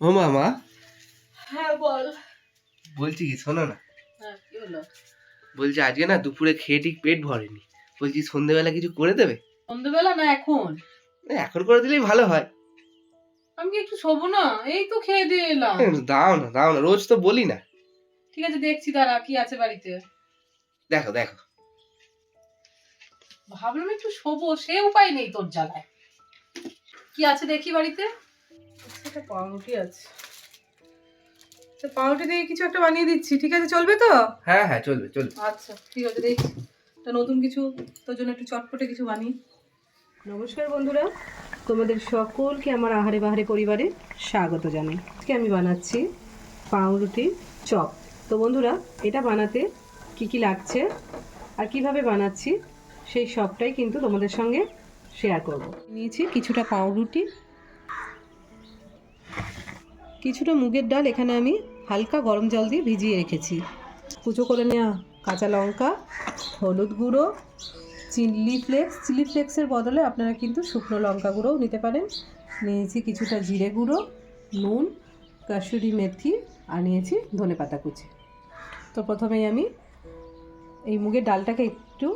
ও মামা। হ্যাঁ বল। বলছি কি শোনো না। হ্যাঁ বলছি আজকে না দুপুরে খেয়ে ঠিক পেট ভরেনি। বলছি সন্ধেবেলা কিছু করে দেবে? সন্ধ্যেবেলা না এখন? এখন করে দিলেই ভালো হয়। আমি কি একটু শোবো না? এই তো খেয়ে দিয়ে এলাম। দাও না দাও না রোজ তো বলি না। ঠিক আছে দেখছি দাঁড়া কি আছে বাড়িতে? দেখো দেখো। ভাবলাম একটু শোবো সে উপায় নেই তোর জ্বালায়। কি আছে দেখি বাড়িতে? একটা পাউরুটি আছে। তো পাউরুটি দিয়ে কিছু একটা বানিয়ে দিচ্ছি ঠিক আছে? চলবে তো? হ্যাঁ হ্যাঁ চলবে চলবে। আচ্ছা ঠিক আছে দেখছি। তা নতুন কিছু তোর জন্য একটু চটপটে কিছু বানিয়ে। নমস্কার বন্ধুরা তোমাদের সকলকে আমার আহারে বাহারে পরিবারে স্বাগত জানাই। আজকে আমি বানাচ্ছি পাউরুটি চপ। তো বন্ধুরা এটা বানাতে কি কি লাগছে আর কীভাবে বানাচ্ছি সেই সবটাই কিন্তু তোমাদের সঙ্গে শেয়ার করব। নিয়েছি কিছুটা পাউরুটি কিছুটা মুগের ডাল এখানে আমি হালকা গরম জল দিয়ে ভিজিয়ে রেখেছি। কুচো করে নেওয়া কাঁচা লঙ্কা, হলুদ গুঁড়ো, চিলি ফ্লেক্স। চিলি ফ্লেক্সের বদলে আপনারা কিন্তু শুকনো লঙ্কা গুঁড়োও নিতে পারেন। নিয়েছি কিছুটা জিরে গুঁড়ো, নুন কাসুরি মেথি আর নিয়েছি ধনে পাতা কুচি। তো প্রথমেই আমি এই মুগের ডালটাকে একটু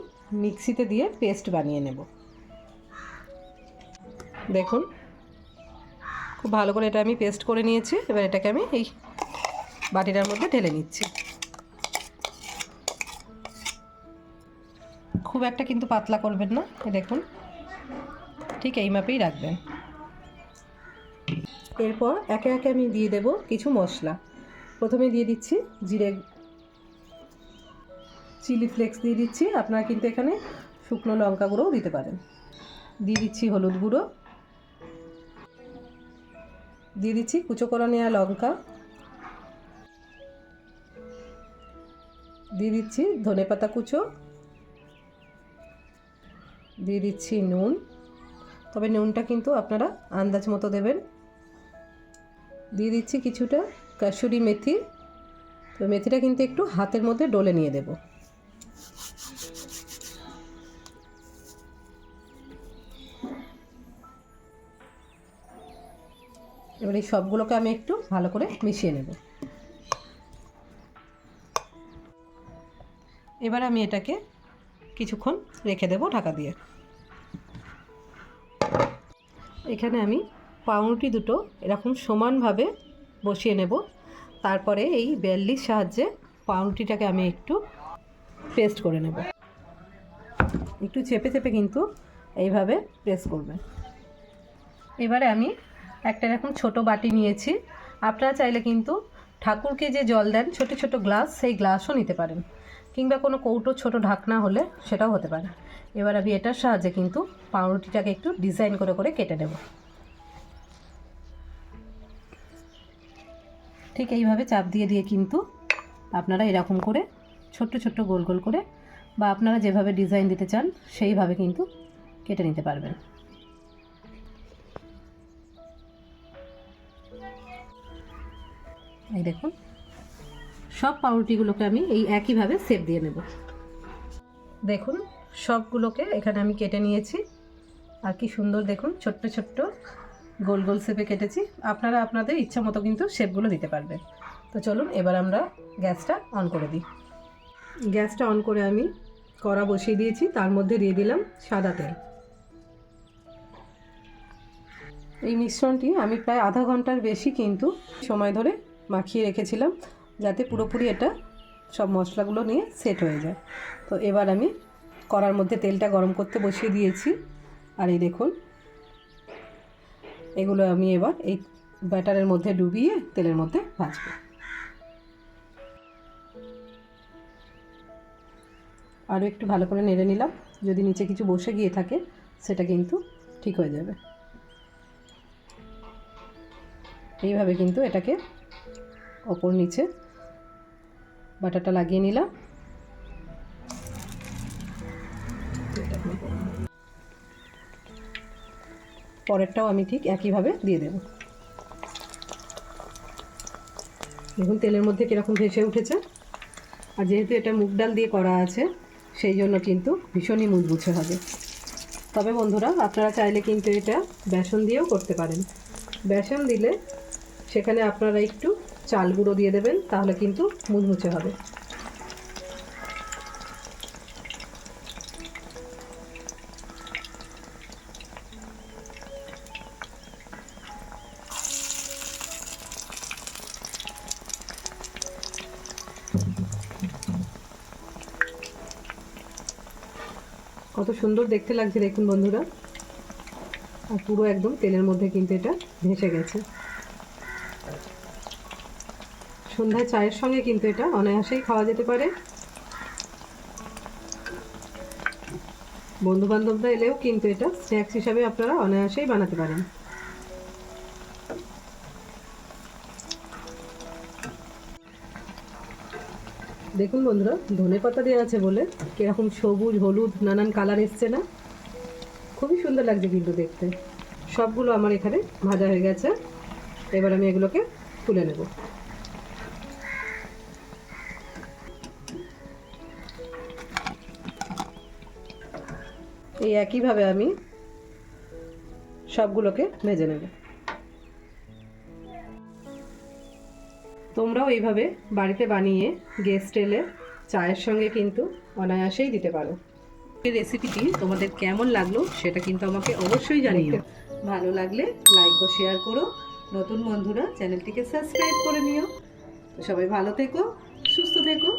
মিক্সিতে দিয়ে পেস্ট বানিয়ে নেব। দেখুন খুব ভালো করে এটা আমি পেস্ট করে নিয়েছি। এবার এটাকে আমি এই বাটিটার মধ্যে ঢেলে নিচ্ছি। খুব একটা কিন্তু পাতলা করবেন না দেখুন। ঠিক এই মাপেই রাখবেন। এরপর একে একে আমি দিয়ে দেব কিছু মশলা। প্রথমে দিয়ে দিচ্ছি জিরে, চিলি ফ্লেক্স দিয়ে দিচ্ছি। আপনারা কিন্তু এখানে শুকনো লঙ্কা গুঁড়োও দিতে পারেন। দিয়ে দিচ্ছি হলুদ গুঁড়ো। দিয়ে দিচ্ছি কুচো করা নেওয়া লঙ্কা। দিয়ে দিচ্ছি ধনে পাতা কুচো। দিয়ে দিচ্ছি নুন। তবে নুনটা কিন্তু আপনারা আন্দাজ মতো দেবেন। দিয়ে দিচ্ছি কিছুটা কাসুরি মেথি। তো মেথিটা কিন্তু একটু হাতের মধ্যে ডলে নিয়ে দেব। এবার এই সবগুলোকে আমি একটু ভালো করে মিশিয়ে নেব। এবার আমি এটাকে কিছুক্ষণ রেখে দেবো ঢাকা দিয়ে। এখানে আমি পাউরুটি দুটো এরকম সমানভাবে বসিয়ে নেব। তারপরে এই বেল্লির সাহায্যে পাউরুটিটাকে আমি একটু পেস্ট করে নেব। একটু চেপে চেপে কিন্তু এইভাবে প্রেস করবে। এবারে আমি একটা এরকম ছোট বাটি নিয়েছি। আপনারা চাইলে কিন্তু ঠাকুরকে যে জল দেন, ছোট ছোট গ্লাস, সেই গ্লাসও নিতে পারেন। কিংবা কোনো কৌটো ছোট ঢাকনা হলে সেটাও হতে পারে। এবার আমি এটার সাহায্যে কিন্তু পাউরুটিটাকে একটু ডিজাইন করে করে কেটে নেব। ঠিক এইভাবে চাপ দিয়ে দিয়ে কিন্তু আপনারা এরকম করে ছোট্ট ছোট্ট গোল গোল করে বা আপনারা যেভাবে ডিজাইন দিতে চান, সেইভাবে কিন্তু কেটে নিতে পারবেন। এই দেখুন। সব পাউরুটিগুলোকে আমি এই একইভাবে সেপ দিয়ে নেব। দেখুন, সবগুলোকে এখানে আমি কেটে নিয়েছি। আর কি সুন্দর দেখুন, ছোট্ট ছোট্ট গোল গোল শেপে কেটেছি। আপনারা আপনাদের ইচ্ছা মতো কিন্তু শেপগুলো দিতে পারবেন। তো চলুন, এবার আমরা গ্যাসটা অন করে দিই। গ্যাসটা অন করে আমি কড়া বসিয়ে দিয়েছি, তার মধ্যে দিয়ে দিলাম সাদা তেল। এই মিশ্রণটি আমি প্রায় আধা ঘণ্টার বেশি কিন্তু সময় ধরে মাখিয়ে রেখেছিলাম যাতে পুরোপুরি এটা সব মশলাগুলো নিয়ে সেট হয়ে যায়। তো এবার আমি কড়ার মধ্যে তেলটা গরম করতে বসিয়ে দিয়েছি। আর এই দেখুন, এগুলো আমি এবার এই ব্যাটারের মধ্যে ডুবিয়ে তেলের মধ্যে ভাজবো। আরও একটু ভালো করে নেড়ে নিলাম। যদি নিচে কিছু বসে গিয়ে থাকে, সেটা কিন্তু ঠিক হয়ে যাবে। এইভাবে কিন্তু এটাকে ওপর নিচে। বাটারটা লাগিয়ে নিলাম। পরেরটাও আমি ঠিক একইভাবে দিয়ে দেব। দেখুন, তেলের মধ্যে কীরকম ভেসে উঠেছে। আর যেহেতু এটা মুগ ডাল দিয়ে করা আছে, সেই জন্য কিন্তু ভীষণই মুচমুচে হবে। তবে বন্ধুরা, আপনারা চাইলে কিন্তু এটা বেসন দিয়েও করতে পারেন। বেসন দিলে সেখানে আপনারা একটু চাল গুঁড়ো দিয়ে দেবেন, তাহলে কিন্তু মুচমুচে হবে। কত সুন্দর দেখতে লাগছে, দেখুন বন্ধুরা। আর পুরো একদম তেলের মধ্যে কিন্তু এটা ভেসে গেছে। সন্ধ্যায় চায়ের সঙ্গে কিন্তু এটা অনায়াসেই খাওয়া যেতে পারে। বন্ধু বান্ধবরা এলেও কিন্তু এটা স্ন্যাক্স হিসাবে আপনারা অনায়াসেই বানাতে পারেন। দেখুন বন্ধুরা, ধনে পাতা দেওয়া আছে বলে কীরকম সবুজ, হলুদ, নানান কালার এসছে না? খুবই সুন্দর লাগছে কিন্তু দেখতে। সবগুলো আমার এখানে ভাজা হয়ে গেছে। এবার আমি এগুলোকে তুলে নেব। এই একইভাবে আমি সবগুলোকে ভেজে নেব। তোমরাও এইভাবে বাড়িতে বানিয়ে গেস্ট এলে চায়ের সঙ্গে কিন্তু অনায়াসেই দিতে পারো। এই রেসিপিটি তোমাদের কেমন লাগল সেটা কিন্তু আমাকে অবশ্যই জানিও। ভালো লাগলে লাইক ও শেয়ার করো। নতুন বন্ধুরা চ্যানেলটিকে সাবস্ক্রাইব করে নিও। সবাই ভালো থেকো, সুস্থ থেকো।